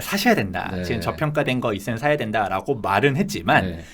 사셔야 된다. 네. 지금 저평가된 거 있으면 사야 된다라고 말은 했지만 네.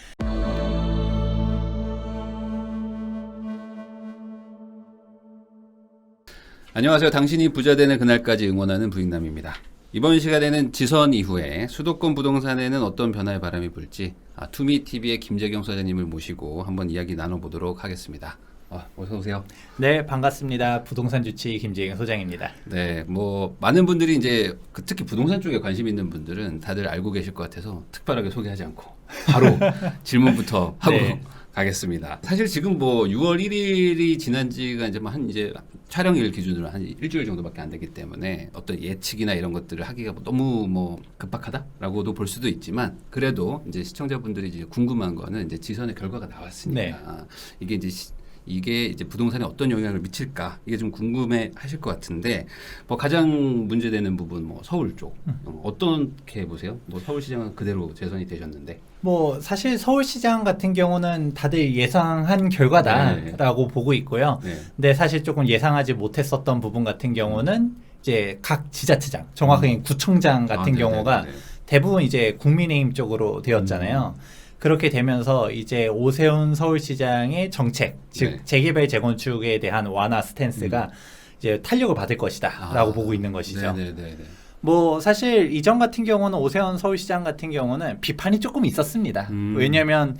안녕하세요. 당신이 부자 되는 그날까지 응원하는 부익남입니다. 이번 시간에는 지선 이후에 수도권 부동산에는 어떤 변화의 바람이 불지 아, 투미TV의 김재경 소장님을 모시고 한번 이야기 나눠보도록 하겠습니다. 아, 어서 오세요. 네 반갑습니다. 부동산 주치 김재경 소장입니다. 네, 뭐 많은 분들이 이제 그 특히 부동산 쪽에 관심 있는 분들은 다들 알고 계실 것 같아서 특별하게 소개하지 않고 바로 질문부터 하고 네. 가겠습니다. 사실 지금 뭐 6월 1일이 지난 지가 이제 뭐한 이제 촬영일 기준으로 한 일주일 정도밖에 안 되기 때문에 어떤 예측이나 이런 것들을 하기가 뭐 너무 뭐 급박하다라고도 볼 수도 있지만 그래도 이제 시청자분들이 이제 궁금한 거는 이제 지선의 결과가 나왔으니까 이게 이제 시- 이게 이제 부동산에 어떤 영향을 미칠까 이게 좀 궁금해 하실 것 같은데 뭐 가장 문제되는 부분 뭐 서울 쪽 어, 어떻게 보세요? 뭐 서울시장은 그대로 재선이 되셨는데 뭐 사실 서울시장 같은 경우는 다들 예상한 결과다라고 보고 있고요. 네. 근데 사실 조금 예상하지 못했었던 부분 같은 경우는 이제 각 지자체장, 정확하게 구청장 같은 아, 경우가 네네. 대부분 이제 국민의힘 쪽으로 되었잖아요. 그렇게 되면서 이제 오세훈 서울시장의 정책, 즉 네. 재개발 재건축에 대한 완화 스탠스가 이제 탄력을 받을 것이다라고 아, 보고 있는 것이죠. 네네네. 뭐 사실 이전 같은 경우는 오세훈 서울시장 같은 경우는 비판이 조금 있었습니다. 음. 왜냐하면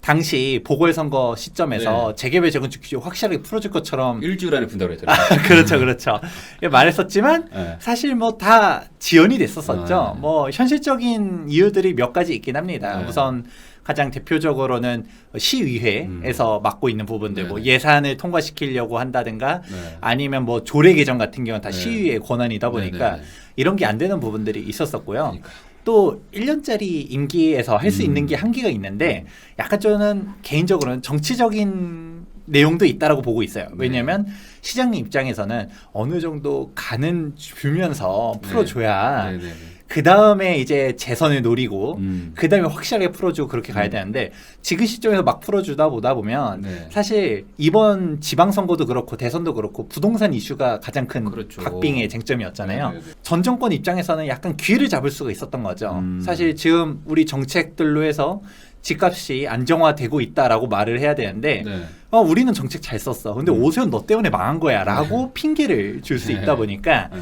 당시 보궐선거 시점에서 재개발 재건축 규제 확실하게 풀어줄 것처럼 일주일 안에 분다고 했잖아요. 그렇죠, 그렇죠. 말했었지만 네. 사실 뭐 다 지연이 됐었었죠. 네. 뭐 현실적인 이유들이 몇 가지 있긴 합니다. 네. 우선 가장 대표적으로는 시의회에서 맡고 있는 부분들, 뭐 음. 예산을 통과시키려고 한다든가 네. 아니면 뭐 조례 개정 같은 경우는 다 네. 시의회 권한이다 보니까. 이런 게 안 되는 부분들이 있었었고요. 그러니까. 또 1년짜리 임기에서 할수 음. 있는 게 한계가 있는데 약간 저는 개인적으로는 정치적인 내용도 있다라고 보고 있어요. 네. 왜냐하면 시장님 입장에서는 어느 정도 가는 주면서 풀어줘야 네 네 네. 그 다음에 이제 재선을 노리고 음. 그 다음에 확실하게 풀어주고 그렇게 가야 음. 되는데 지금 시점에서 막 풀어주다 보다 보면 네. 사실 이번 지방선거도 그렇고 대선도 그렇고 부동산 이슈가 가장 큰 그렇죠. 박빙의 쟁점이었잖아요. 네 네 네. 전 정권 입장에서는 약간 귀를 잡을 수가 있었던 거죠. 음. 사실 지금 우리 정책들로 해서 집값이 안정화되고 있다라고 말을 해야 되는데 네. 어, 우리는 정책 잘 썼어. 근데 음. 오세훈 너 때문에 망한 거야라고 핑계를 줄수 네. 있다 보니까 네.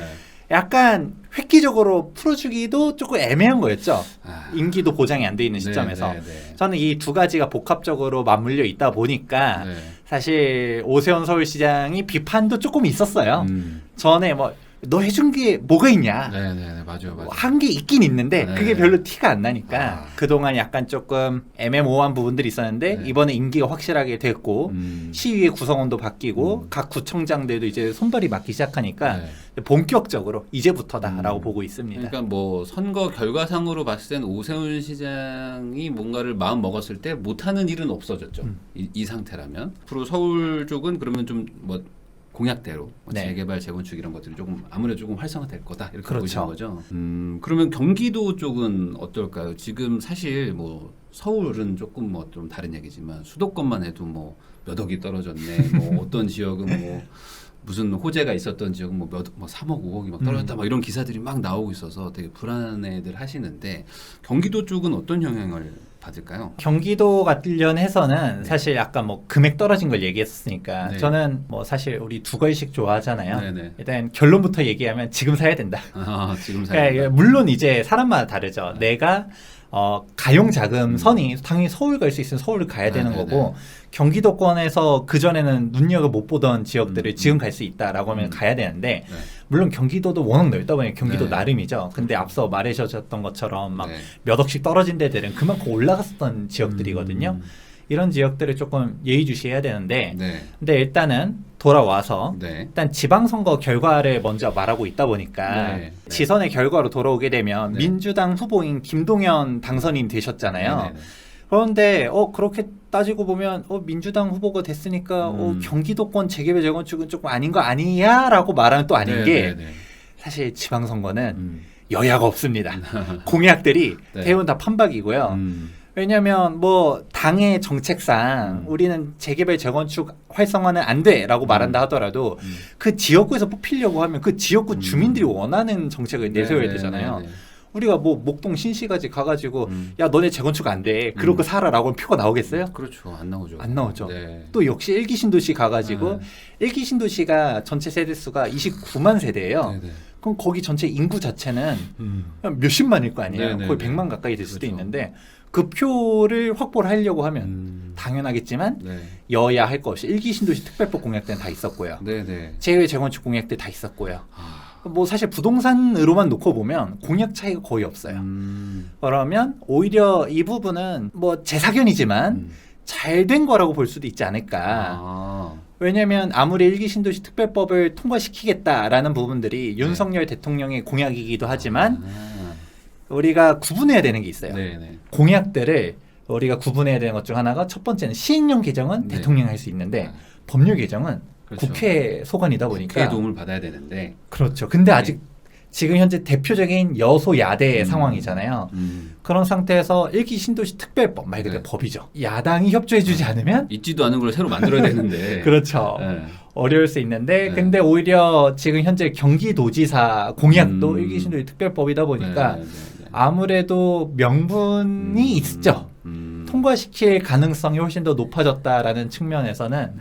약간 획기적으로 풀어주기도 조금 애매한 거였죠. 아. 임기도 보장이 안 돼 있는 시점에서. 네, 네, 네. 저는 이 두 가지가 복합적으로 맞물려 있다 보니까 네. 사실 오세훈 서울시장이 비판도 조금 있었어요. 음. 전에 뭐 너 해준 게 뭐가 있냐? 네 네 네 맞아요 맞아요. 한 게 있긴 있는데 네. 그게 별로 티가 안 나니까 아. 그동안 약간 조금 애매모호한 부분들이 있었는데 네. 이번에 임기가 확실하게 됐고 음. 시위의 구성원도 바뀌고 음. 각 구청장들도 이제 손발이 맞기 시작하니까 네. 본격적으로 이제부터다라고 음. 보고 있습니다. 그러니까 뭐 선거 결과상으로 봤을 때는 오세훈 시장이 뭔가를 마음 먹었을 때 못하는 일은 없어졌죠. 음. 이, 이 상태라면 앞으로 서울 쪽은 그러면 좀뭐 공약대로 뭐 네. 재개발 재건축 이런 것들이 조금 아무래도 조금 활성화될 거다 이렇게 그렇죠. 보시는 거죠. 음 그러면 경기도 쪽은 어떨까요? 지금 사실 뭐 서울은 조금 뭐 좀 다른 얘기지만 수도권만 해도 뭐 몇 억이 떨어졌네. 뭐 어떤 지역은 뭐 무슨 호재가 있었던 지역은 뭐몇 뭐 3억 5억이 막 떨어졌다 음. 막 이런 기사들이 막 나오고 있어서 되게 불안해들 하시는데 경기도 쪽은 어떤 영향을 받을까요? 경기도 관련해서는 네. 사실 아까 뭐 금액 떨어진 걸 얘기했으니까 네. 저는 뭐 사실 우리 두 걸씩 좋아하잖아요. 네 네. 일단 결론부터 얘기하면 지금 사야 된다. 아 지금 사 그러니까 물론 이제 사람마다 다르죠. 내가 어, 가용 자금 음. 선이 당연히 서울 갈 수 있으면 서울을 가야 네, 되는 네, 거고 경기도권에서 그 전에는 눈여겨 못 보던 지역들을 음, 지금 음. 갈수 있다라고 하면 음. 가야 되는데 네. 물론 경기도도 워낙 넓다 보니 경기도 네. 나름이죠. 근데 앞서 말해주셨던 것처럼 막 네. 몇 억씩 떨어진 데들은 그만큼 올라갔었던 지역들이거든요. 음, 이런 지역들을 조금 예의주시해야 되는데 네. 근데 일단은 돌아와서 네. 일단 지방선거 결과를 먼저 말하고 있다 보니까 네. 지선의 결과로 돌아오게 되면 네. 민주당 후보인 김동연 당선인 되셨잖아요. 네 네 네. 그런데 어 그렇게 따지고 보면 어 민주당 후보가 됐으니까 어 음. 경기도권 재개발 재건축은 조금 아닌 거 아니야라고 말하면 또 아닌 게 네네네. 사실 지방선거는 음. 여야가 없습니다. 공약들이 네. 대부분 다 판박이고요. 음. 왜냐하면 뭐 당의 정책상 음. 우리는 재개발 재건축 활성화는 안 돼라고 음. 말한다 하더라도 음. 그 지역구에서 뽑히려고 하면 그 지역구 음. 주민들이 원하는 정책을 내세워야 네네네네. 되잖아요. 우리가 뭐 목동 신시가지 가가지고 음. 야 너네 재건축 안 돼. 그러고 음. 살아라고 하면 표가 나오겠어요? 그렇죠. 안 나오죠. 안 나오죠. 네. 또 역시 일기 신도시 가가지고 네. 일기 신도시가 전체 세대 수가 29만 세대예요. 네, 네. 그럼 거기 전체 인구 자체는 음. 몇십만일 거 아니에요. 네, 네, 거의 네. 100만 가까이 될 수도 그렇죠. 있는데 그 표를 확보를 하려고 하면 음. 당연하겠지만 네. 여야 할거 없이 일기 신도시 특별법 공약 때는 다 있었고요. 네, 네. 제외 재건축 공약 때 다 있었고요. 아. 뭐 사실 부동산으로만 놓고 보면 공약 차이가 거의 없어요. 음. 그러면 오히려 이 부분은 뭐제 사견이지만 음. 잘된 거라고 볼 수도 있지 않을까. 아. 왜냐하면 아무리 일기 신도시 특별법을 통과시키겠다라는 부분들이 윤석열 대통령의 공약이기도 하지만 아. 우리가 구분해야 되는 게 있어요. 네, 네. 공약들을 우리가 구분해야 되는 것 중 하나가 첫 번째는 시행령 개정은 네. 대통령이 할수 있는데 아, 법률 개정은 그렇죠. 국회 소관이다 보니까 국회의 도움을 받아야 되는데. 그렇죠. 근데 네. 아직 지금 현재 대표적인 여소야대 음. 상황이잖아요. 음. 그런 상태에서 일기 신도시 특별법 말 그대로 네. 법이죠. 야당이 협조해주지 않으면 있지도 않은 걸 새로 만들어야 되는데. 그렇죠. 네. 어려울 수 있는데 네. 근데 오히려 지금 현재 경기도지사 공약도 음. 일기 신도시 특별법이다 보니까 네, 네, 네. 아무래도 명분이 음. 있죠. 음. 통과시킬 가능성이 훨씬 더 높아졌다라는 측면에서는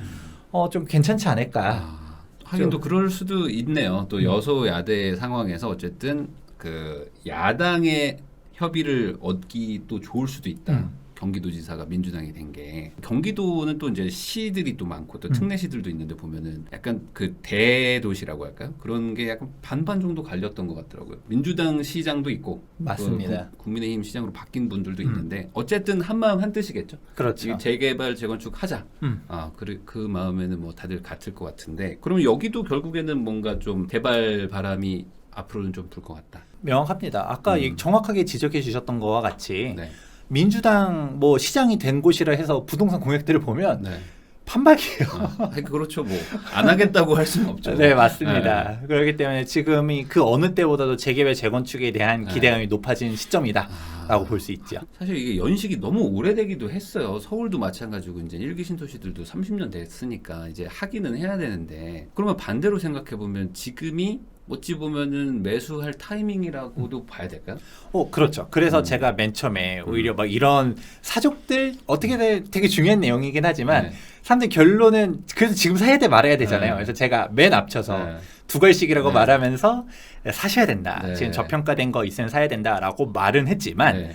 어, 좀 괜찮지 않을까. 아, 하긴 또 그럴 수도 있네요. 또 여소야대 상황에서 어쨌든 그 야당의 협의를 얻기 또 좋을 수도 있다. 음. 경기도지사가 민주당이 된 게 경기도는 또 이제 시들이 또 많고 또 음. 특례시들도 있는데 보면은 약간 그 대도시라고 할까요? 그런 게 약간 반반 정도 갈렸던 것 같더라고요. 민주당 시장도 있고 맞습니다. 그 국- 국민의힘 시장으로 바뀐 분들도 음. 있는데 어쨌든 한 마음 한 뜻이겠죠. 그렇죠. 이 재개발 재건축 하자. 음. 아, 그, 그 마음에는 뭐 다들 같을 것 같은데, 그러면 여기도 결국에는 뭔가 좀 개발 바람이 앞으로는 좀 불 것 같다. 명확합니다. 아까 음. 이- 정확하게 지적해 주셨던 거와 같이 네. 민주당 뭐 시장이 된 곳이라 해서 부동산 공약들을 보면 네. 판박이에요. 아, 그렇죠. 뭐, 안 하겠다고 할 수는 없죠. 네 맞습니다. 그렇기 때문에 지금이 그 어느 때보다도 재개발 재건축에 대한 네. 기대감이 높아진 시점이다라고 아, 볼수 있죠. 사실 이게 연식이 너무 오래되기도 했어요. 서울도 마찬가지고 이제 일기 신도시들도 30년 됐으니까 이제 하기는 해야 되는데 그러면 반대로 생각해 보면 지금이 어찌 보면은 매수할 타이밍이라고도 봐야 될까요? 어 그렇죠. 그래서 음. 제가 맨 처음에 오히려 막 이런 사족들 어떻게 되, 되게 중요한 내용이긴 하지만 네. 사람들 결론은 그래서 지금 사야 돼 말아야 되잖아요. 네. 그래서 제가 맨 앞쳐서 네. 두 걸씩이라고 네. 말하면서 사셔야 된다. 네. 지금 저평가된 거 있으면 사야 된다라고 말은 했지만 네.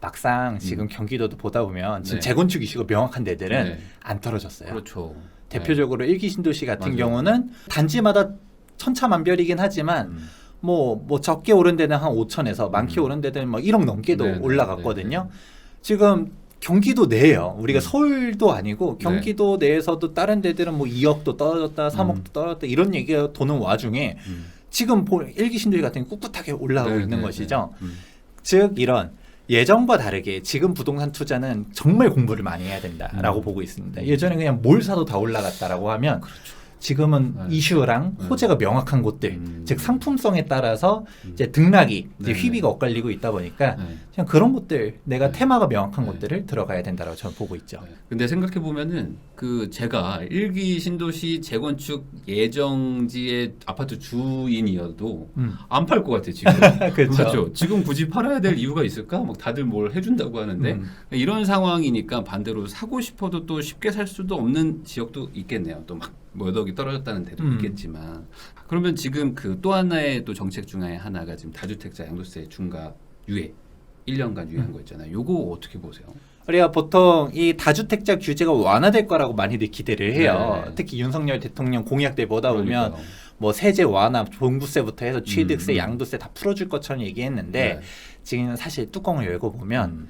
막상 지금 경기도도 보다 보면 지금 네. 재건축 이슈가 명확한 데들은 네. 안 떨어졌어요. 그렇죠. 대표적으로 일기 신도시 같은 맞아요. 경우는 단지마다 천차만별이긴 하지만 음. 뭐, 뭐 적게 오른 데는 한 5천에서 많게 음. 오른 데는 뭐 1억 넘게도 네, 네, 올라갔거든요. 네, 지금 경기도 내에요. 우리가 음. 서울도 아니고 경기도 내에서도 다른 데들은 뭐 2억도 떨어졌다, 3억도 음. 떨어졌다 이런 얘기가 도는 와중에 음. 지금 보- 일기 신도시 같은 게 꿋꿋하게 올라가고 네, 있는 네, 것이죠. 네. 음. 즉 이런 예전과 다르게 지금 부동산 투자는 정말 공부를 많이 해야 된다라고 음. 보고 있습니다. 예전에 그냥 뭘 사도 다 올라갔다라고 하면 지금은 네. 이슈랑 네. 호재가 명확한 곳들, 음. 즉 상품성에 따라서 음. 이제 등락이 이제 네, 휘비가 네. 엇갈리고 있다 보니까 네. 그냥 그런 곳들 내가 네. 테마가 명확한 네. 곳들을 들어가야 된다라고 저는 보고 있죠. 네. 근데 생각해 보면은 그 제가 일기 신도시 재건축 예정지의 아파트 주인이어도 음. 안팔 것 같아 지금. 그렇죠. 맞죠. 지금 굳이 팔아야 될 이유가 있을까? 막 다들 뭘 해준다고 하는데 음. 이런 상황이니까 반대로 사고 싶어도 또 쉽게 살 수도 없는 지역도 있겠네요. 또 막 몇 억이 떨어졌다는 데도 음. 있겠지만 그러면 지금 그 또 하나의 또 정책 중에 하나가 지금 다주택자 양도세 중과 유예 1년간 유예한 음. 거 있잖아요. 요거 어떻게 보세요? 우리가 보통 이 다주택자 규제가 완화될 거라고 많이들 기대를 해요. 네. 특히 윤석열 대통령 공약들 보다 보면 그러니까요. 뭐 세제 완화, 종부세부터 해서 취득세, 음. 양도세 다 풀어줄 것처럼 얘기했는데 네. 지금 사실 뚜껑을 열고 보면 음.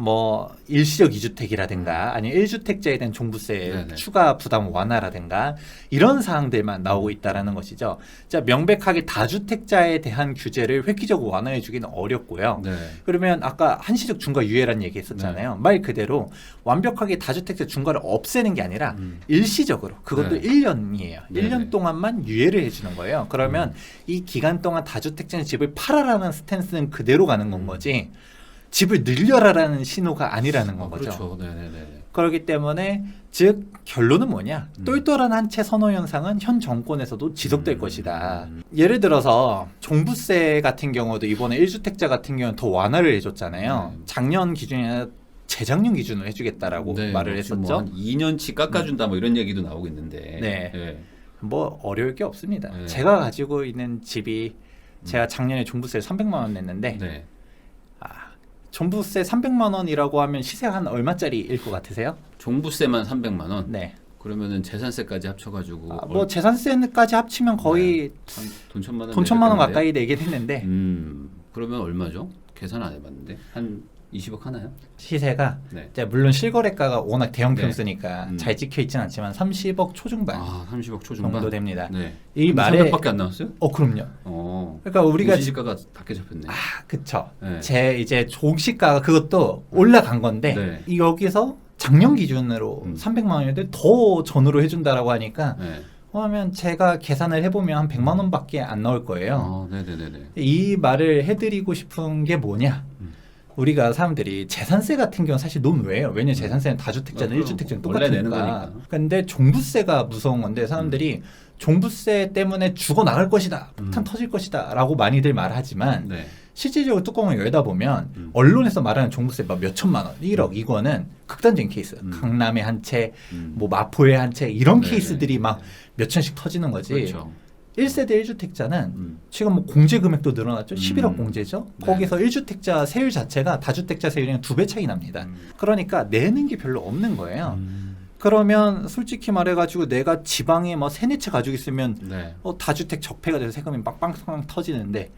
뭐 일시적 이주택이라든가 아니면 1주택자에 대한 종부세 네네. 추가 부담 완화라든가 이런 사항들만 나오고 있다라는 것이죠. 자 명백하게 다주택자에 대한 규제를 획기적으로 완화해 주기는 어렵고요. 네. 그러면 아까 한시적 중과 유예란 얘기 했었잖아요. 말 그대로 완벽하게 다주택자 중과를 없애는 게 아니라 음. 일시적으로 그것도 네. 1년이에요. 네네. 1년 동안만 유예를 해주는 거예요. 그러면 이 기간 동안 다주택자는 집을 팔아라는 스탠스는 그대로 가는 건 음. 거지 집을 늘려라라는 신호가 아니라는 건 아, 거죠. 그렇죠. 네네네. 그렇기 때문에 즉 결론은 뭐냐? 음. 똘똘한 한 채 선호 현상은 현 정권에서도 지속될 음. 것이다. 예를 들어서 종부세 같은 경우도 이번에 1주택자 같은 경우는 더 완화를 해줬잖아요. 네. 작년 기준이 아니라 재작년 기준으로 해주겠다라고 네, 말을 뭐 했었죠. 뭐한 2년치 깎아준다 뭐 이런 얘기도 나오고 있는데. 네. 예. 뭐 어려울 게 없습니다. 네. 제가 가지고 있는 집이 제가 작년에 종부세 300만 원 냈는데 네. 아, 종부세 300만 원이라고 하면 시세가 한 얼마짜리일 것 같으세요? 종부세만 300만 원. 네. 그러면은 재산세까지 합쳐가지고 아, 뭐 얼- 재산세까지 합치면 거의 한돈 천만 원. 돈 천만 원? 가까이 내긴 했는데 음. 그러면 얼마죠? 계산 안 해봤는데 한 20억 하나요? 시세가 네. 이제 물론 실거래가가 워낙 대형 네. 평수니까 음. 잘 찍혀 있진 않지만 30억 초중반 아 30억 초중반 정도 됩니다. 네. 이 말에 300밖에 안 나왔어요? 어 그럼요. 어. 그러니까 우리가 시가가 낮게 잡혔네. 아 그쵸. 네. 제 이제 종시가가 그것도 올라간 건데 네. 이 여기서 작년 기준으로 음. 300만 원인데 더 전후로 해준다라고 하니까 네. 그러면 제가 계산을 해보면 한 100만 원밖에 안 나올 거예요. 아, 네네네네. 이 말을 해드리고 싶은 게 뭐냐? 음. 우리가 사람들이 재산세 같은 경우는 사실 논외예요. 왜냐면 재산세는 다주택자는 아, 그럼. 1주택자는 원래 내는. 거니까. 근데 종부세가 무서운 건데 사람들이 종부세 때문에 죽어 나갈 것이다, 폭탄 음. 터질 것이다라고 많이들 말하지만 네. 실질적으로 뚜껑을 열다 보면 음. 언론에서 말하는 종부세 막 몇 천만 원, 1억 이거는 극단적인 케이스. 음. 강남의 한 채, 음. 뭐 마포의 한채 이런 네네. 케이스들이 막 몇 천씩 터지는 거지. 그렇죠. 1세대 1주택자는 음. 지금 뭐 공제 금액도 늘어났죠. 음. 11억 공제죠. 네. 거기서 1주택자 세율 자체가 다주택자 세율이랑 두 배 차이 납니다. 음. 그러니까 내는 게 별로 없는 거예요. 음. 그러면 솔직히 말해가지고 내가 지방에 뭐 세네 채 가지고 있으면 네. 어, 다주택 적폐가 돼서 세금이 빵빵빵 터지는데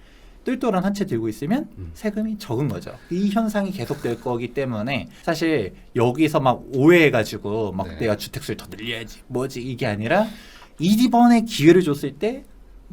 똘똘한 한 채 들고 있으면 음. 세금이 적은 거죠. 이 현상이 계속될 거기 때문에 사실 여기서 막 오해해가지고 막 네. 내가 주택수를 더 늘려야지 뭐지 이게 아니라 이번에 기회를 줬을 때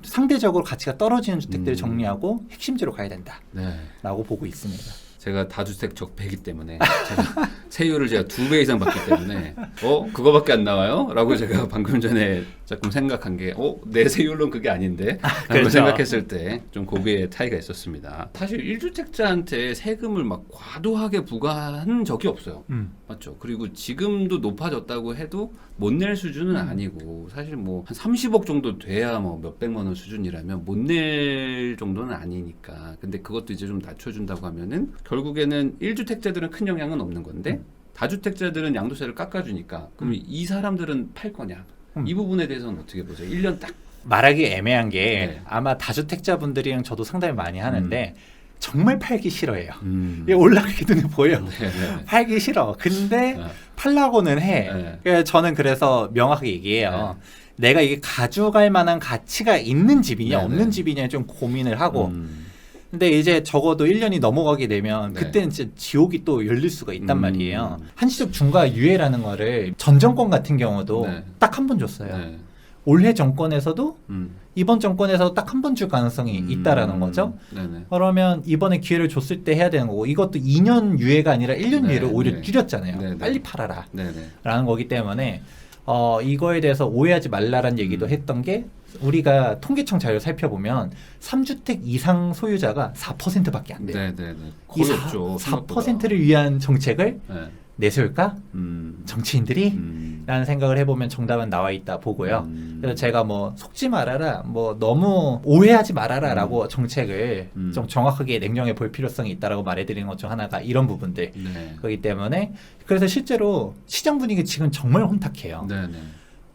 상대적으로 가치가 떨어지는 주택들을 음. 정리하고 핵심지로 가야 네. 된다라고 보고 있습니다. 제가 다주택 적폐이기 때문에 제가 세율을 제가 두 배 이상 받기 때문에 어 그거밖에 안 나와요? 라고 제가 방금 전에 조금 생각한 게어내 세율로는 그게 아닌데 라고 그렇죠. 생각했을 때 좀 고비의 차이가 있었습니다 사실 1주택자한테 세금을 막 과도하게 부과한 적이 없어요 음. 맞죠 그리고 지금도 높아졌다고 해도 못 낼 수준은 음. 아니고 사실 뭐 한 30억 정도 돼야 뭐 몇백만 원 수준이라면 못 낼 정도는 아니니까 근데 그것도 이제 좀 낮춰준다고 하면은 결국에는 1주택자들은 큰 영향은 없는 건데 음. 다주택자들은 양도세를 깎아주니까 그럼 음. 이 사람들은 팔 거냐 음. 이 부분에 대해서는 어떻게 보세요 1년 딱 말하기 애매한 게 네. 아마 다주택자분들이랑 저도 상담을 많이 하는데 정말 팔기 싫어해요. 음. 이게 올라가기 눈에 보여. 네, 네. 팔기 싫어. 근데 네. 팔라고는 해. 네. 그래서 저는 그래서 명확하게 얘기해요. 내가 이게 가져갈 만한 가치가 있는 집이냐 네, 없는 네. 집이냐 좀 고민을 하고 음. 근데 이제 적어도 1년이 넘어가게 되면 네. 그때는 진짜 지옥이 또 열릴 수가 있단 음. 말이에요. 한시적 중과 유예라는 거를 전 정권 같은 경우도 네. 딱 한 번 줬어요. 네. 올해 정권에서도 음. 이번 정권에서 딱 한 번 줄 가능성이 음. 있다라는 거죠. 네네. 그러면 이번에 기회를 줬을 때 해야 되는 거고 이것도 2년 유예가 아니라 1년 네, 유예를 오히려 네. 줄였잖아요. 네, 네. 빨리 팔아라. 네네. 라는 거기 때문에 어, 이거에 대해서 오해하지 말라는 얘기도 음. 했던 게 우리가 통계청 자료 살펴보면 3주택 이상 소유자가 4%밖에 안 돼요. 네 네 네. 이 거의 없죠. 4%를 위한 정책을 네. 내세울까? 음. 정치인들이? 음. 라는 생각을 해보면 정답은 나와 있다 보고요. 음. 그래서 제가 뭐 속지 말아라, 뭐 너무 오해하지 말아라 라고 음. 정책을 음. 좀 정확하게 냉정해 볼 필요성이 있다라고 말해드리는 것 중 하나가 이런 부분들. 네. 그렇기 때문에 그래서 실제로 시장 분위기 지금 정말 혼탁해요. 네 네.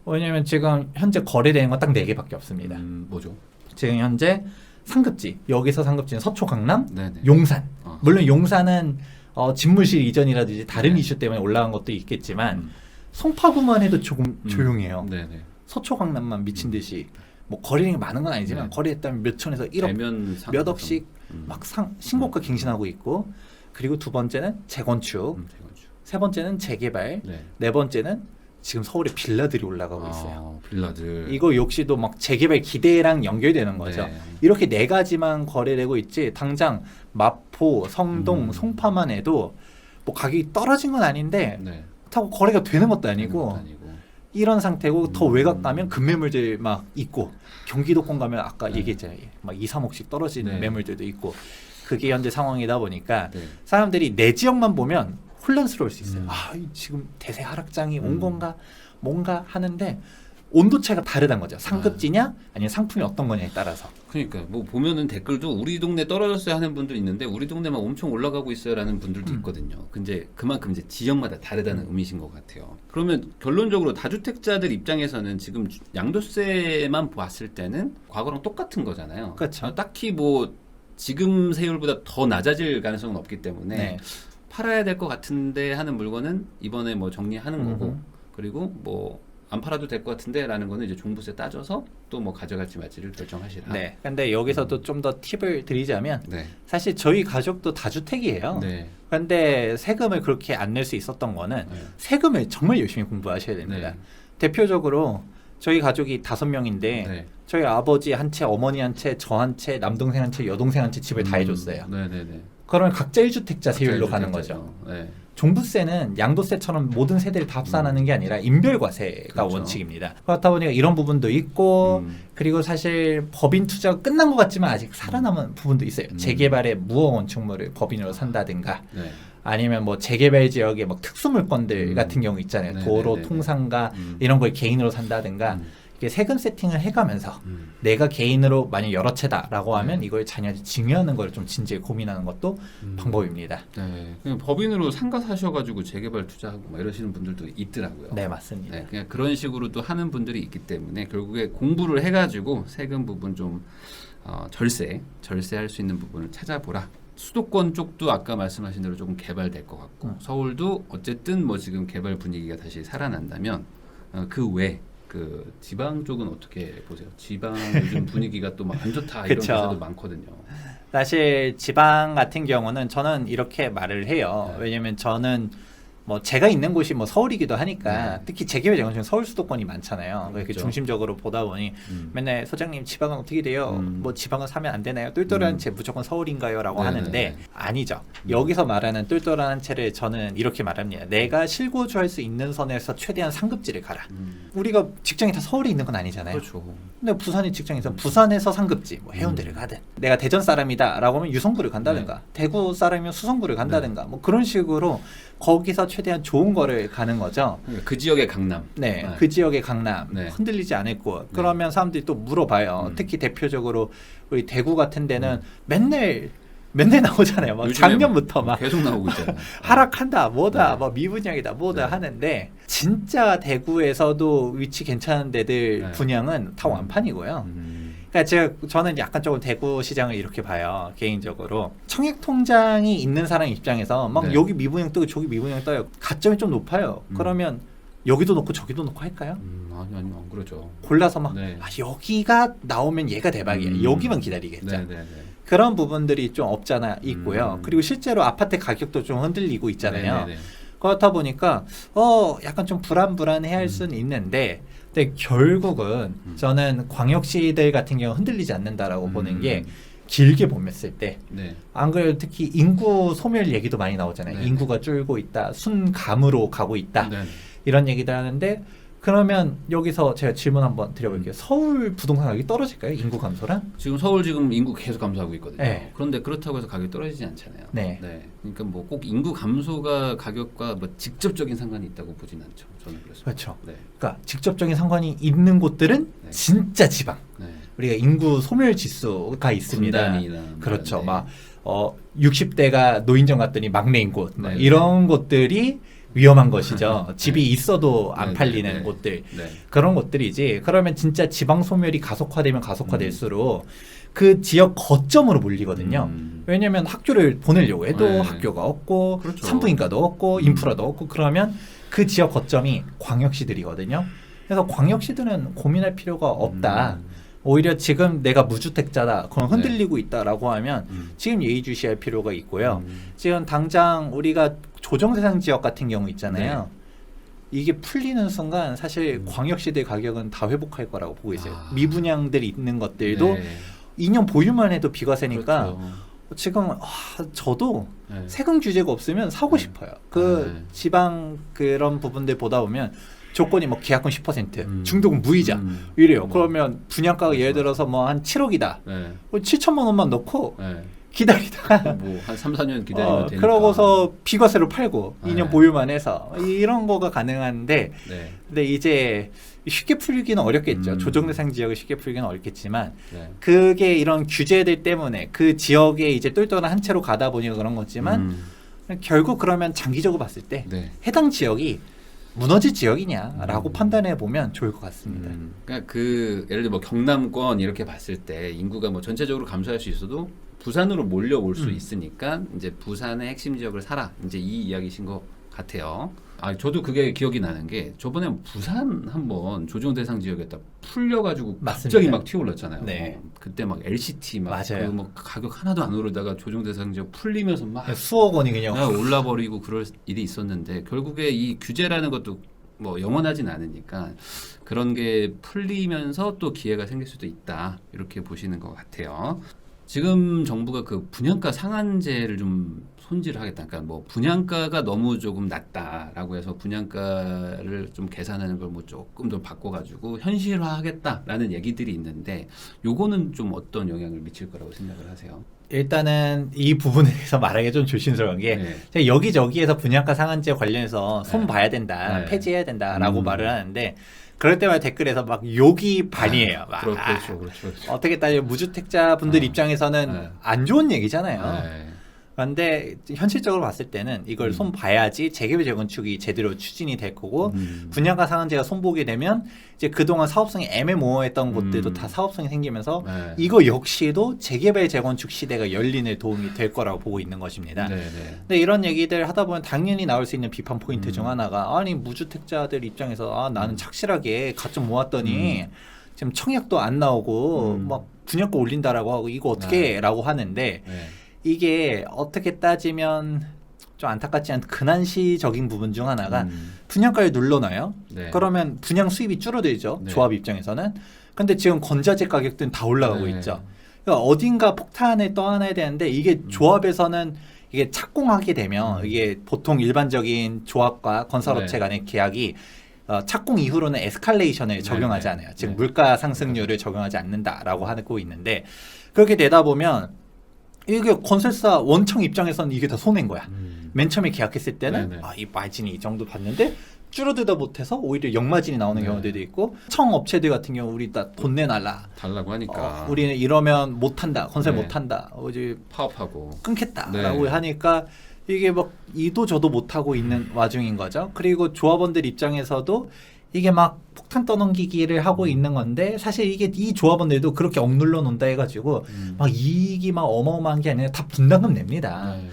왜냐면 지금 현재 거래되는 건 딱 네 개밖에 없습니다. 음, 뭐죠? 지금 현재 상급지 여기서 상급지는 서초 강남, 네네. 용산. 어. 물론 용산은 어, 집무실 이전이라든지 다른 네. 이슈 때문에 올라간 것도 있겠지만 음. 송파구만 해도 조금 음. 조용해요. 네네. 서초 강남만 미친 듯이 뭐 거래량이 많은 건 아니지만 네. 거래했다면 몇 천에서 1억 대면 상- 몇 억씩 음. 막 상, 신고가 갱신하고 있고 그리고 두 번째는 재건축, 음, 재건축. 세 번째는 재개발, 네. 네 번째는 지금 서울에 빌라들이 올라가고 있어요. 아, 빌라들. 이거 역시도 막 재개발 기대랑 연결되는 거죠. 네. 이렇게 네 가지만 거래되고 있지 당장 마포, 성동, 음. 송파만 해도 뭐 가격이 떨어진 건 아닌데 네. 그렇다고 거래가 되는 것도 아니고 그건 아니고. 이런 상태고 더 음. 외곽 가면 급매물들 막 있고 경기도권 가면 아까 네. 얘기했잖아요. 막 2, 3억씩 떨어지는 네. 매물들도 있고 그게 현재 상황이다 보니까 네. 사람들이 내 지역만 보면 혼란스러울 수 있어요. 음. 아, 이 지금 대세 하락장이 온 음. 건가 뭔가 하는데 온도 차가 다르다는 거죠. 상급지냐 아니면 상품이 어떤 거냐에 따라서. 그러니까 뭐 보면은 댓글도 우리 동네 떨어졌어요 하는 분들 있는데 우리 동네만 엄청 올라가고 있어요라는 분들도 음. 있거든요. 근데 그만큼 이제 지역마다 다르다는 의미신 것 같아요. 그러면 결론적으로 다주택자들 입장에서는 지금 주- 양도세만 봤을 때는 과거랑 똑같은 거잖아요. 그렇죠. 아, 딱히 뭐 지금 세율보다 더 낮아질 가능성은 없기 때문에 네. 팔아야 될 것 같은데 하는 물건은 이번에 뭐 정리하는 거고 음흠. 그리고 뭐 안 팔아도 될 것 같은데라는 거는 이제 종부세 따져서 또 뭐 가져갈지 말지를 결정하시라. 네. 근데 여기서도 좀더 팁을 드리자면 네. 사실 저희 가족도 다주택이에요. 네. 근데 세금을 그렇게 안 낼 수 있었던 거는 네. 세금을 정말 열심히 공부하셔야 됩니다. 네. 대표적으로 저희 가족이 다섯 명인데 네. 저희 아버지 한 채, 어머니 한 채, 저 한 채, 남동생 한 채, 여동생 한 채 집을 다 음, 해줬어요. 네네네. 그러면 각자 1주택자 세율로 가는 거죠. 네. 종부세는 양도세처럼 모든 세대를 다 합산하는 게 아니라 인별과세가 그렇죠. 원칙입니다. 그렇다 보니까 이런 부분도 있고 음. 그리고 사실 법인 투자가 끝난 것 같지만 아직 살아남은 부분도 있어요. 음. 재개발의 무허 건축물을 법인으로 산다든가 네. 아니면 뭐 재개발 지역의 막 특수물건들 음. 같은 경우 있잖아요. 네네네네. 도로, 통상가 음. 이런 걸 개인으로 산다든가 음. 이게 세금 세팅을 해가면서 음. 내가 개인으로 만약 여러 채다라고 하면 네. 이걸 자녀한테 증여하는 걸 좀 진지하게 고민하는 것도 음. 방법입니다. 네. 그냥 법인으로 상가 사셔가지고 재개발 투자하고 막 이러시는 분들도 있더라고요. 네 맞습니다. 네, 그냥 그런 식으로 또 하는 분들이 있기 때문에 결국에 공부를 해가지고 세금 부분 좀 어, 절세, 절세할 수 있는 부분을 찾아보라. 수도권 쪽도 아까 말씀하신 대로 조금 개발될 것 같고 음. 서울도 어쨌든 뭐 지금 개발 분위기가 다시 살아난다면 어, 그외 그 지방 쪽은 어떻게 보세요? 지방 요즘 분위기가 또 막 안 좋다 이런 그쵸. 기사도 많거든요. 사실 지방 같은 경우는 저는 이렇게 말을 해요. 네. 왜냐면 저는 뭐 제가 있는 곳이 뭐 서울이기도 하니까 네. 특히 재개발 재건축 서울 수도권이 많잖아요. 그렇게 그렇죠. 중심적으로 보다 보니 음. 맨날 소장님 지방은 어떻게 돼요? 음. 뭐 지방은 사면 안 되나요? 똘똘한 음. 채 무조건 서울인가요?라고 네네네. 하는데 아니죠. 음. 여기서 말하는 똘똘한 채를 저는 이렇게 말합니다. 내가 실거주할 수 있는 선에서 최대한 상급지를 가라. 음. 우리가 직장이 다 서울에 있는 건 아니잖아요. 그렇죠. 근데 부산에 직장에서 부산에서 상급지, 뭐 해운대를 음. 가든 내가 대전 사람이다라고 하면 유성구를 간다든가 대구 사람이면 수성구를 간다든가 뭐 그런 식으로 거기서 최대한 좋은 거를 가는 거죠. 그 지역의 강남. 네, 네. 그 지역의 강남 네. 흔들리지 않았고 그러면 사람들이 또 물어봐요. 음. 특히 대표적으로 우리 대구 같은 데는 맨날 맨날 나오잖아요. 막 작년부터 막 계속 나오고 있잖아요. 하락한다, 뭐다, 네. 뭐 미분양이다, 뭐다 네. 하는데 진짜 대구에서도 위치 괜찮은 데들 네. 분양은 다 음. 완판이고요. 음. 그러니까 제가 저는 약간 조금 대구 시장을 이렇게 봐요 개인적으로 청약 통장이 있는 사람 입장에서 막 네. 여기 미분양 뜨고 저기 미분양 떠요 가점이 좀 높아요 음. 그러면 여기도 놓고 저기도 놓고 할까요? 음, 아니 아니 안 그러죠. 골라서 막 네. 아, 여기가 나오면 얘가 대박이야 음. 여기만 기다리겠죠 네, 네, 네. 그런 부분들이 좀 없잖아 있고요 음. 그리고 실제로 아파트 가격도 좀 흔들리고 있잖아요 네, 네, 네. 그렇다 보니까 어 약간 좀 불안불안해할 음. 수는 있는데 근데 결국은 음. 저는 광역시들 같은 경우 흔들리지 않는다라고 음. 보는 게 길게 보면을 때 네. 안 그래도 특히 인구 소멸 얘기도 많이 나오잖아요. 네. 인구가 줄고 있다, 순감으로 가고 있다 네. 이런 얘기들 하는데 그러면 여기서 제가 질문 한번 드려볼게요. 서울 부동산 가격이 떨어질까요? 인구 감소랑? 지금 서울 지금 인구 계속 감소하고 있거든요. 네. 그런데 그렇다고 해서 가격이 떨어지지 않잖아요. 네. 그러니까 뭐 꼭 인구 감소가 가격과 뭐 직접적인 상관이 있다고 보진 않죠. 저는 그렇습니다. 그렇죠. 네. 그러니까 직접적인 상관이 있는 곳들은 네. 진짜 지방. 네. 우리가 인구 소멸 지수가 있습니다. 분단이나 그렇죠. 네. 막 어, 60대가 노인정 갔더니 막내인 곳, 막 네, 이런 곳들이 위험한 것이죠. 네. 집이 있어도 안 네, 팔리는 네, 네. 곳들. 네. 그런 곳들이지. 그러면 진짜 지방 소멸이 가속화되면 음. 가속화될수록 그 지역 거점으로 몰리거든요. 음. 왜냐면 학교를 보내려고 해도 네. 학교가 없고 그렇죠. 산부인과도 없고 음. 인프라도 없고 그러면 그 지역 거점이 광역시들이거든요. 그래서 광역시들은 고민할 필요가 없다. 음. 오히려 지금 내가 무주택자다. 그럼 흔들리고 있다라고 하면 음. 지금 예의주시할 필요가 있고요. 음. 지금 당장 우리가 조정대상 지역 같은 경우 있잖아요. 네. 이게 풀리는 순간 사실 음. 광역시대 가격은 다 회복할 거라고 보고 있어요. 아. 미분양들이 있는 것들도 네. 2년 보유만 해도 비과세니까 그렇죠. 지금 아, 저도 네. 세금 규제가 없으면 사고 네. 싶어요. 그 네. 지방 그런 부분들 보다 보면 조건이 뭐 계약금 10%, 음. 중도금 무이자 음. 이래요. 뭐. 그러면 분양가가 예를 그렇죠. 들어서 뭐 한 7억이다. 네. 7천만 원만 넣고 네. 기다리다가 뭐한 3, 4년 기다리면 어, 되니까. 그러고서 비과세로 팔고 네. 2년 보유만 해서 이런 거가 가능한데 네. 근데 이제 쉽게 풀기는 어렵겠죠. 음. 조정 대상 지역을 쉽게 풀기는 어렵겠지만 네. 그게 이런 규제들 때문에 그 지역에 이제 똘똘한 한 채로 가다 보니까 그런 거지만 음. 결국 그러면 장기적으로 봤을 때 네. 해당 지역이 무너질 지역이냐라고 음. 판단해 보면 좋을 것 같습니다. 음, 그러니까 그 예를 들어 뭐 경남권 이렇게 봤을 때 인구가 뭐 전체적으로 감소할 수 있어도 부산으로 몰려올 수 음. 있으니까 이제 부산의 핵심 지역을 사라 이제 이 이야기신 것 같아요. 아 저도 그게 기억이 나는 게 저번에 부산 한번 조정 대상 지역에다 풀려가지고 갑자기 맞습니다. 막 튀어올랐잖아요. 네. 그때 막 LCT 맞아요. 막그뭐 가격 하나도 안 오르다가 조정 대상 지역 풀리면서 막 수억 원이 그냥 그냥 올라버리고 그럴 일이 있었는데 결국에 이 규제라는 것도 뭐 영원하진 않으니까 그런 게 풀리면서 또 기회가 생길 수도 있다 이렇게 보시는 것 같아요. 지금 정부가 그 분양가 상한제를 좀 손질을 하겠다. 그러니까 뭐 분양가가 너무 조금 낮다라고 해서 분양가를 좀 계산하는 걸 뭐 조금 더 바꿔가지고 현실화하겠다라는 얘기들이 있는데 요거는 좀 어떤 영향을 미칠 거라고 생각을 하세요? 일단은 이 부분에 대해서 말하기 좀 조심스러운 게 네. 여기저기에서 분양가 상한제 관련해서 손 네. 봐야 된다, 네. 폐지해야 된다라고 음. 말을 하는데 그럴 때마다 댓글에서 막 욕이 반이에요. 막 그렇, 아, 그렇죠, 그렇죠, 그렇죠. 어떻게 따지면 무주택자 분들 어. 입장에서는 네. 안 좋은 얘기잖아요. 네. 그런데 현실적으로 봤을 때는 이걸 음. 손 봐야지 재개발 재건축이 제대로 추진이 될 거고 음. 분양가 상한제가 손보게 되면 이제 그동안 사업성이 애매모호했던 음. 곳들도 다 사업성이 생기면서 네. 이거 역시도 재개발 재건축 시대가 열리는 도움이 될 거라고 보고 있는 것입니다. 네, 네. 근데 이런 얘기들 하다 보면 당연히 나올 수 있는 비판 포인트 음. 중 하나가 아니 무주택자들 입장에서 아 나는 착실하게 가좀 모았더니 지금 청약도 안 나오고 음. 막 분양가 올린다라고 하고 이거 어떻게라고 하는데 네. 이게 어떻게 따지면 좀 안타깝지 않은 근한시적인 부분 중 하나가 음. 분양가를 눌러놔요. 네. 그러면 분양 수입이 줄어들죠. 네. 조합 입장에서는. 근데 지금 건자재 가격들은 다 올라가고 네. 있죠. 그러니까 어딘가 폭탄을 떠안아야 되는데 이게 음. 조합에서는 이게 착공하게 되면 음. 이게 보통 일반적인 조합과 건설업체 네. 간의 계약이 어, 착공 이후로는 에스컬레이션을 적용하지 네. 않아요. 즉 네. 물가 상승률을 적용하지 않는다라고 하고 있는데 그렇게 되다 보면 이게 건설사 원청 입장에서는 이게 다 손해인 거야. 음. 맨 처음에 계약했을 때는. 아, 이 마진이 이 정도 받는데 줄어들다 못해서 오히려 역마진이 나오는 네. 경우들도 있고 청 업체들 같은 경우 우리 다 돈 내놔라. 달라고 하니까 어, 우리는 이러면 못한다. 건설 네. 못한다. 어, 이제 파업하고 끊겠다라고 네. 하니까 이게 막 이도 저도 못하고 있는 와중인 거죠. 그리고 조합원들 입장에서도 이게 막 폭탄 떠넘기기를 하고 있는 건데 사실 이게 이 조합원들도 그렇게 억눌러 놓는다 해가지고 음. 막 이익이 막 어마어마한 게 아니라 다 분담금 냅니다. 네.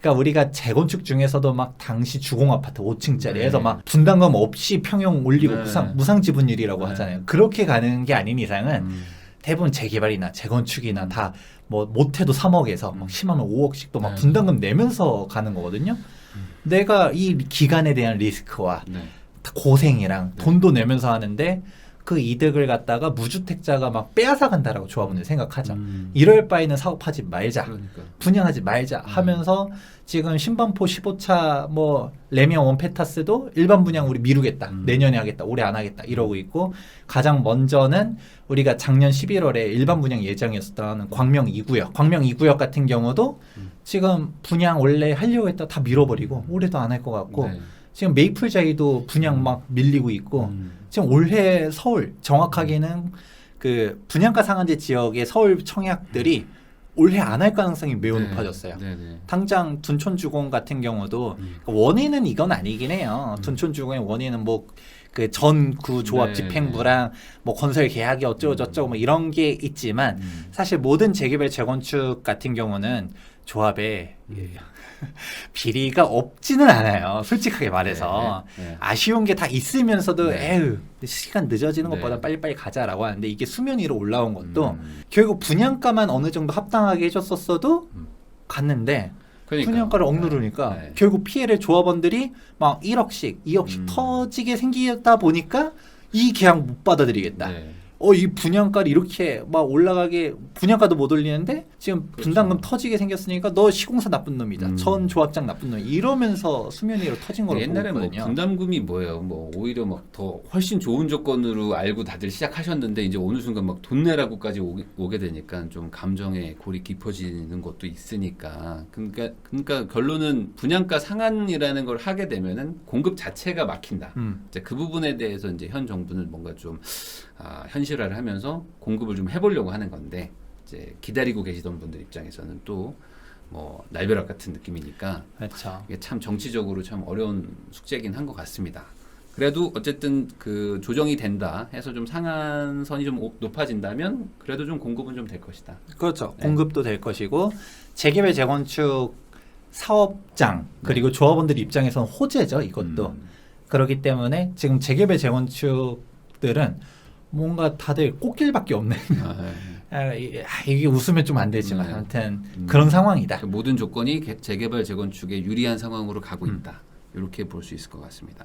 그러니까 우리가 재건축 중에서도 막 당시 주공 아파트 5층짜리 네. 막 분담금 없이 평형 올리고 네. 무상 무상 지분율이라고 네. 하잖아요. 그렇게 가는 게 아닌 이상은 음. 대부분 재개발이나 재건축이나 음. 다뭐 못해도 3억에서 음. 막 심하면 5억씩도 막 네. 분담금 내면서 가는 거거든요. 음. 내가 이 기간에 대한 리스크와 네. 고생이랑 네. 돈도 내면서 하는데 그 이득을 갖다가 무주택자가 막 빼앗아 간다라고 조합원들 생각하죠. 음. 이럴 바에는 사업하지 말자. 그러니까 분양하지 말자 하면서 지금 신반포 15차 뭐 레미안 원페타스도 일반 분양 우리 미루겠다 음. 내년에 하겠다 올해 안 하겠다 이러고 있고 가장 먼저는 우리가 작년 11월에 일반 분양 예정이었던 광명 2구역 광명 2구역 같은 경우도 음. 지금 분양 원래 하려고 했다 다 밀어버리고 올해도 안 할 것 같고 네. 지금 메이플 자이도 분양 음. 막 밀리고 있고 음. 지금 올해 서울 정확하게는 그 분양가 상한제 지역의 서울 청약들이 올해 안 할 가능성이 매우 네. 높아졌어요. 네, 네. 당장 둔촌주공 같은 경우도 음. 원인은 이건 아니긴 해요. 음. 둔촌주공의 원인은 뭐 그 전구 조합 네, 집행부랑 뭐 건설 계약이 어쩌고 저쩌고 뭐 이런 게 있지만 음. 사실 모든 재개발 재건축 같은 경우는 조합에 음. 비리가 없지는 않아요. 솔직하게 말해서 네, 네. 아쉬운 게 다 있으면서도 네. 에휴 시간 늦어지는 네. 것보다 빨리빨리 가자라고 하는데 이게 수면 위로 올라온 것도 음. 결국 분양가만 어느 정도 합당하게 해줬었어도 음. 갔는데 그러니까. 분양가를 억누르니까 네. 결국 피해를 조합원들이 막 1억씩, 2억씩 음. 터지게 생기다 보니까 이 계약 못 받아들이겠다. 네. 어 이 분양가를 이렇게 막 올라가게 분양가도 못 올리는데 지금 그렇죠. 분담금 터지게 생겼으니까 너 시공사 나쁜 놈이다. 음. 전 조합장 나쁜 놈 이러면서 수면 위로 터진 걸로 옛날에 뭐 보거든요. 분담금이 뭐예요? 뭐 오히려 막 더 훨씬 좋은 조건으로 알고 다들 시작하셨는데 이제 어느 순간 막 돈 내라고까지 오게, 오게 되니까 좀 감정의 골이 깊어지는 것도 있으니까 그러니까 그러니까 결론은 분양가 상한이라는 걸 하게 되면은 공급 자체가 막힌다. 음. 이제 그 부분에 대해서 이제 현 정부는 뭔가 좀 아, 현실화를 하면서 공급을 좀 해보려고 하는 건데 이제 기다리고 계시던 분들 입장에서는 또 뭐 날벼락 같은 느낌이니까 그렇죠. 이게 참 정치적으로 참 어려운 숙제긴 한 것 같습니다. 그래도 어쨌든 그 조정이 된다 해서 좀 상한선이 좀 오- 높아진다면 그래도 좀 공급은 좀 될 것이다. 그렇죠. 네. 공급도 될 것이고 재개발 재건축 사업장 그리고 네. 조합원들 입장에서는 호재죠. 이것도 음. 그렇기 때문에 지금 재개발 재건축들은 뭔가 다들 꽃길밖에 없는 아, 네. 아, 이- 아, 이게 웃으면 좀 안 되지만 네. 아무튼 음. 그런 상황이다. 그 모든 조건이 개- 재개발 재건축에 유리한 상황으로 가고 음. 있다. 이렇게 볼 수 있을 것 같습니다.